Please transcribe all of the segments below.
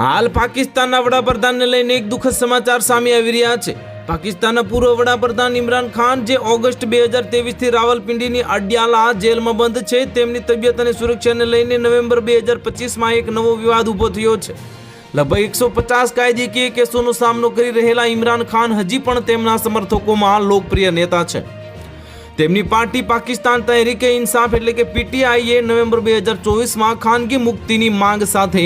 હાલ પાકિસ્તાનના વડાપ્રધાનને લઈને એક દુઃખદ સમાચાર સામે આવી રહ્યા છે. પાકિસ્તાનના પૂર્વ વડાપ્રધાન ઇમરાન ખાન, જે ઓગસ્ટ બે હજાર તેવીસથી રાવલપિંડીની અડિયાલા જેલમાં બંધ છે, તેમની તબિયત અને સુરક્ષાને લઈને નવેમ્બર બે હજાર પચીસમાં એક નવો વિવાદ ઊભો થયો છે. લગભગ એકસો પચાસ કાયદેકીય કેસોનો સામનો કરી રહેલા ઇમરાન ખાન હજી પણ તેમના સમર્થકોમાં લોકપ્રિય નેતા છે. તેમની પાર્ટી પાકિસ્તાન તહેરીકે ઇન્સાફ એટલે કે પીટીઆઈએ નવેમ્બર બે હજાર ચોવીસમાં ખાનગી મુક્તિની માંગ સાથે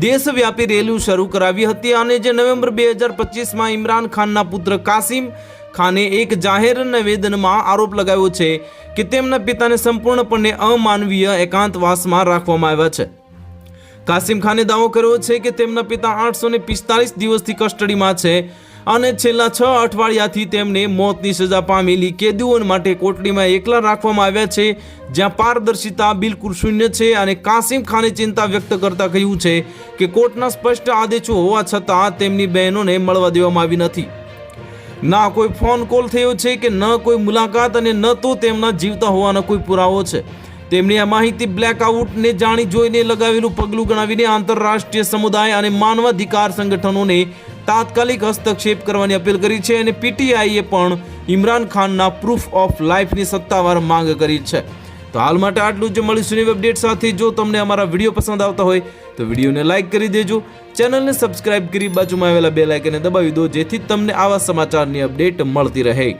દેશવ્યાપી રેલીઓ શરૂ કરાવી હતી અને જે નવેમ્બર બે હજાર પચીસમાં ઇમરાન ખાનના પુત્ર કાસિમ ખાને એક જાહેર નિવેદનમાં આરોપ લગાવ્યો છે કે તેમના પિતાને સંપૂર્ણપણે અમાનવીય એકાંતવાસમાં રાખવામાં આવ્યા છે. કાસિમ ખાને દાવો કર્યો છે કે તેમના પિતા આઠસો પિસ્તાલીસ દિવસથી કસ્ટડીમાં છે અને છેલ્લા છ અઠવાડિયાથી તેમને મોતની સજા પામેલી કેદીઓ માટે કોટડીમાં એકલા રાખવામાં આવ્યા છે, જ્યાં પારદર્શિતા બિલકુલ શૂન્ય છે અને કાસિમ ખાને ચિંતા વ્યક્ત કરતા કહ્યું છે કે કોર્ટના સ્પષ્ટ આદેશો હોવા છતાં તેમની બહેનોને મળવા દેવામાં આવી નથી. ના કોઈ ફોન કોલ થયો છે કે ન કોઈ મુલાકાત અને ન તો તેમના જીવતા હોવાનો કોઈ પુરાવો છે. તેમની આ માહિતી બ્લેકઆઉટને જાણી જોઈને લગાવેલું પગલું ગણાવીને આંતરરાષ્ટ્રીય સમુદાય અને માનવાધિકાર સંગઠનોને તાત્કાલિક હસ્તક્ષેપ કરવાની અપીલ કરી છે અને પીટીઆઈએ પણ ઇમરાન ખાનના પ્રૂફ ઓફ લાઈફની સત્તાવાર માંગ કરી છે. તો હાલ માટે આટલું જ. મળીશું નવી અપડેટ સાથે. જો તમને અમારા વીડિયો પસંદ આવતા હોય, તો વિડીયોને લાઈક કરી દેજો. ચેનલને સબસ્ક્રાઇબ કરી બાજુમાં આવેલા બે લાઇકને દબાવી દો, જેથી તમને આવા સમાચારની અપડેટ મળતી રહે.